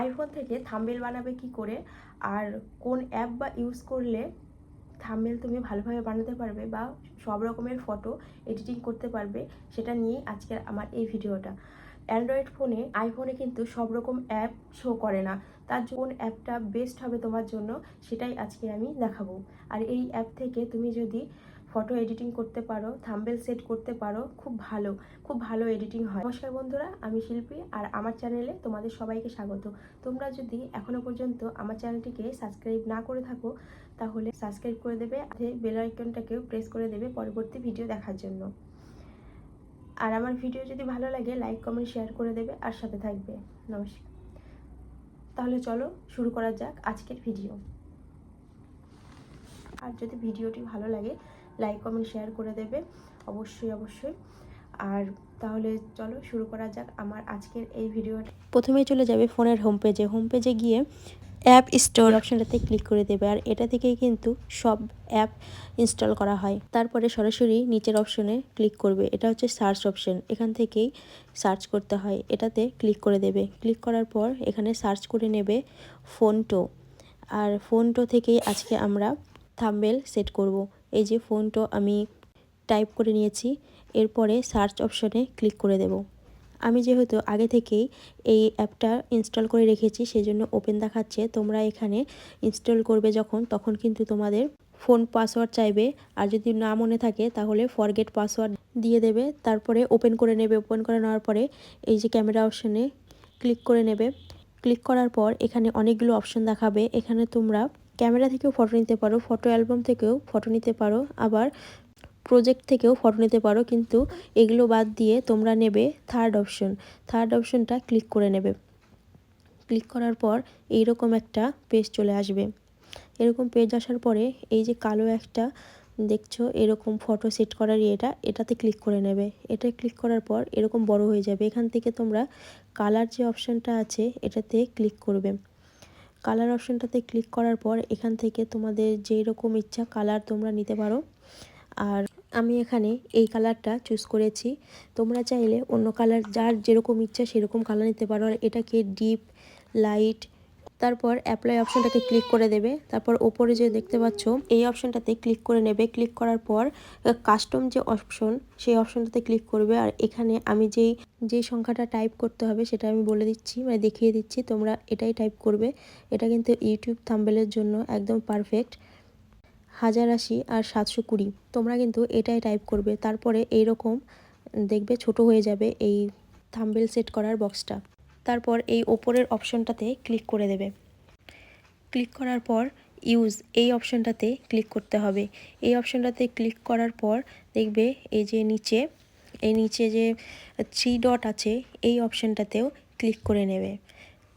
IPhone থেকে thumbnail বানাবে কি করে? আর কোন অ্যাপ বা ইউজ করলে থাম্বেল তুমি ভালোভাবে বানাতে পারবে বা সব রকমের ফটো এডিটিং করতে পারবে, সেটা নিয়েই আজকের আমার এই ভিডিওটা। অ্যান্ড্রয়েড ফোনে আইফোনে কিন্তু সব রকম অ্যাপ শো করে না। তার কোন অ্যাপটা বেস্ট হবে তোমার জন্য, সেটাই আজকে আমি দেখাবো। আর এই অ্যাপ থেকে তুমি যদি ফটো এডিটিং করতে পারো থাম্বেল সেট করতে পারো, খুব ভালো খুব ভালো এডিটিং হয়। নমস্কার বন্ধুরা, আমি শিল্পী আর আমার চ্যানেলে তোমাদের সবাইকে স্বাগত। তোমরা যদি এখনও পর্যন্ত আমার চ্যানেলটিকে সাবস্ক্রাইব না করে থাকো, তাহলে সাবস্ক্রাইব করে দেবে বেল আইকনটাকেও প্রেস করে দেবে পরবর্তী ভিডিও দেখার জন্য। আর আমার ভিডিও যদি ভালো লাগে লাইক কমেন্ট শেয়ার করে দেবে, আর সাথে থাকবে। নমস্কার। তাহলে চলো শুরু করা যাক আজকের ভিডিও আর যদি ভিডিওটি ভালো লাগে লাইক কমেন্ট শেয়ার করে দেবে। অবশ্যই অবশ্যই। আর তাহলে চলো শুরু করা যাক আমার আজকের এই ভিডিওটা প্রথমেই চলে যাবে ফোনের হোম পেজে হোম পেজে গিয়ে অ্যাপ স্টোর অপশানটাতে ক্লিক করে দেবে। আর এটা থেকেই কিন্তু সব অ্যাপ ইনস্টল করা হয়। তারপরে সরাসরি নিচের অপশনে ক্লিক করবে। এটা হচ্ছে সার্চ অপশন এখান থেকেই সার্চ করতে হয়। এটাতে ক্লিক করে দেবে। ক্লিক করার পর এখানে সার্চ করে নেবে ফোনটো আর ফোনটো থেকেই আজকে আমরা থাম্বেল সেট করব। এই যে ফোনটো আমি টাইপ করে নিয়েছি, এরপরে সার্চ অপশনে ক্লিক করে দেব। আমি যেহেতু আগে থেকেই এই অ্যাপটা ইনস্টল করে রেখেছি, সেজন্য ওপেন দেখাচ্ছে, তোমরা এখানে ইনস্টল করবে যখন, তখন কিন্তু তোমাদের ফোন পাসওয়ার্ড চাইবে। আর যদি না মনে থাকে, তাহলে ফরগেট পাসওয়ার্ড দিয়ে দেবে। তারপরে ওপেন করে নেবে। ওপেন করে নেওয়ার পরে এই যে ক্যামেরা অপশনে ক্লিক করে নেবে। ক্লিক করার পর এখানে অনেকগুলো অপশন দেখাবে। এখানে তোমরা ক্যামেরা থেকেও ফটো নিতে পারো ফটো অ্যালবাম থেকেও ফটো নিতে পারো, আবার প্রজেক্ট থেকেও ফটো নিতে পারো, কিন্তু এগুলো বাদ দিয়ে তোমরা নেবে থার্ড অপশন থার্ড অপশনটা ক্লিক করে নেবে। ক্লিক করার পর এইরকম একটা পেজ চলে আসবে। এরকম পেজ আসার পরে এই যে কালো একটা দেখছ, এরকম ফটো সেট করার এটা এটাতে ক্লিক করে নেবে। এটা ক্লিক করার পর এরকম বড় হয়ে যাবে। এখান থেকে তোমরা কালার যে অপশানটা আছে, এটাতে ক্লিক করবে। কালার অপশানটাতে ক্লিক করার পর এখান থেকে তোমাদের যেই রকম ইচ্ছা কালার তোমরা নিতে পারো। আর আমি এখানে এই কালারটা চুজ করেছি। তোমরা চাইলে অন্য কালার যার যেরকম ইচ্ছা সেরকম কালার নিতে পারো। আর এটাকে ডিপ লাইট তারপর অ্যাপ্লাই অপশনটাকে ক্লিক করে দেবে। তারপর ওপরে যে দেখতে পাচ্ছ, এই অপশনটাতে ক্লিক করে নেবে। ক্লিক করার পর কাস্টম যে অপশন সেই অপশনটাতে ক্লিক করবে। আর এখানে আমি যেই যেই সংখ্যাটা টাইপ করতে হবে, সেটা আমি বলে দিচ্ছি মানে দেখিয়ে দিচ্ছি, তোমরা এটাই টাইপ করবে। এটা কিন্তু ইউটিউব থাম্বেলের জন্য একদম পারফেক্ট হাজার আশি আর সাতশো কুড়ি, তোমরা কিন্তু এটাই টাইপ করবে। তারপরে এই রকম দেখবে ছোট হয়ে যাবে এই থাম্বেল সেট করার বক্সটা তারপর এই ওপরের অপশনটাতে ক্লিক করে দেবে। ক্লিক করার পর ইউজ এই অপশনটাতে ক্লিক করতে হবে। এই অপশনটাতে ক্লিক করার পর দেখবে এই যে নিচে, এই নিচে যে থ্রি ডট আছে, এই অপশনটাতেও ক্লিক করে নেবে।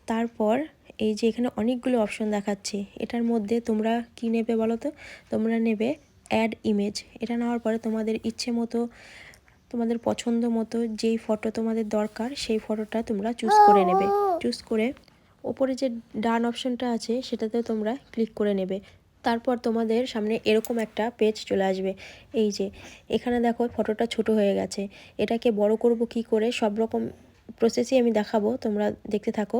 তারপর এই যে এখানে অনেকগুলো অপশন দেখাচ্ছে, এটার মধ্যে তোমরা কি নেবে বলো তো? তোমরা নেবে অ্যাড ইমেজ এটা নেওয়ার পরে তোমাদের ইচ্ছে মতো তোমাদের পছন্দ মতো যেই ফটো তোমাদের দরকার সেই ফটোটা তোমরা চুজ করে নেবে। চুজ করে ওপরে যে ডান অপশনটা আছে সেটাতে তোমরা ক্লিক করে নেবে। তারপর তোমাদের সামনে এরকম একটা পেজ চলে আসবে। এই যে এখানে দেখো ফটোটা ছোট হয়ে গেছে। এটাকে বড় করব কি করে? সব রকম প্রসেসই আমি দেখাবো তোমরা দেখতে থাকো।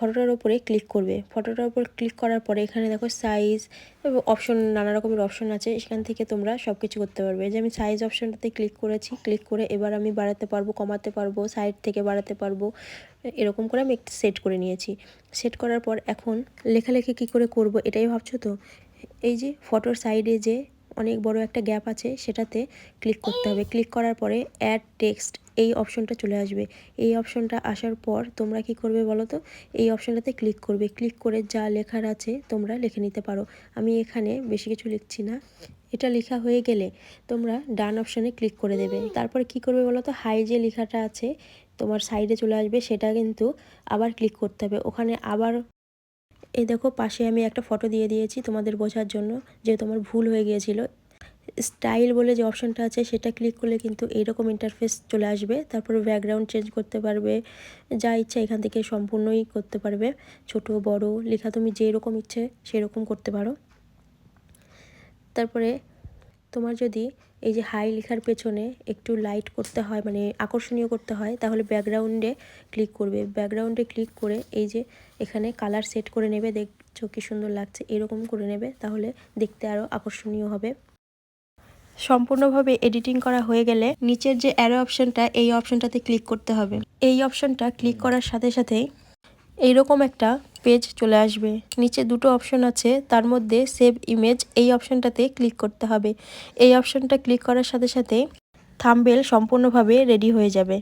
ফটোটার ওপরে ক্লিক করবে। ফটোটার ওপর ক্লিক করার পরে এখানে দেখো সাইজ অপশন নানা রকমের অপশন আছে। সেখান থেকে তোমরা সব কিছু করতে পারবে। যে আমি সাইজ অপশনটাতে ক্লিক করেছি ক্লিক করে এবার আমি বাড়াতে পারব, কমাতে পারব সাইড থেকে বাড়াতে পারব। এরকম করে আমি একটু সেট করে নিয়েছি। সেট করার পর এখন লেখালেখি কি করে করব এটাই ভাবছ তো? এই যে ফটোর সাইডে যে অনেক বড় একটা গ্যাপ আছে, সেটাতে ক্লিক করতে হবে। ক্লিক করার পরে অ্যাড টেক্সট এই অপশনটা চলে আসবে। এই অপশনটা আসার পর তোমরা কি করবে বলো তো? এই অপশনটাতে ক্লিক করবে। ক্লিক করে যা লেখার আছে তোমরা লিখে নিতে পারো। আমি এখানে বেশি কিছু লিখছি না। এটা লেখা হয়ে গেলে তোমরা ডান অপশানে ক্লিক করে দেবে। তারপর কি করবে বলো তো? হাই যে লেখাটা আছে তোমার সাইডে চলে আসবে। সেটা কিন্তু আবার ক্লিক করতে হবে। ওখানে আবার এই দেখো, পাশে আমি একটা ফটো দিয়ে দিয়েছি তোমাদের বোঝার জন্য যে তোমার ভুল হয়ে গিয়েছিল। স্টাইল বলে যে অপশনটা আছে, সেটা ক্লিক করলে কিন্তু এইরকম ইন্টারফেস চলে আসবে। তারপরে ব্যাকগ্রাউন্ড চেঞ্জ করতে পারবে, যা ইচ্ছা এখান থেকে সম্পূর্ণই করতে পারবে। ছোট, বড়, লেখা তুমি যেই রকম ইচ্ছে সেরকম করতে পারো। তারপরে তোমার যদি এই যে হাই লেখার পেছনে একটু লাইট করতে হয় মানে আকর্ষণীয় করতে হয়, তাহলে ব্যাকগ্রাউন্ডে ক্লিক করবে। ব্যাকগ্রাউন্ডে ক্লিক করে এই যে এখানে কালার সেট করে নেবে, দেখছ কি সুন্দর লাগছে, এরকম করে নেবে, তাহলে দেখতে আরও আকর্ষণীয় হবে। সম্পূর্ণভাবে এডিটিং করা হয়ে গেলে নিচের যে অ্যারো অপশনটা এই অপশনটাতে ক্লিক করতে হবে। এই অপশনটা ক্লিক করার সাথে সাথেই এইরকম একটা পেজ চলে আসবে। নিচে দুটো অপশন আছে, তার মধ্যে সেভ ইমেজ এই অপশনটাতে ক্লিক করতে হবে। এই অপশনটা ক্লিক করার সাথে সাথে থামবেল সম্পূর্ণভাবে রেডি হয়ে যাবে।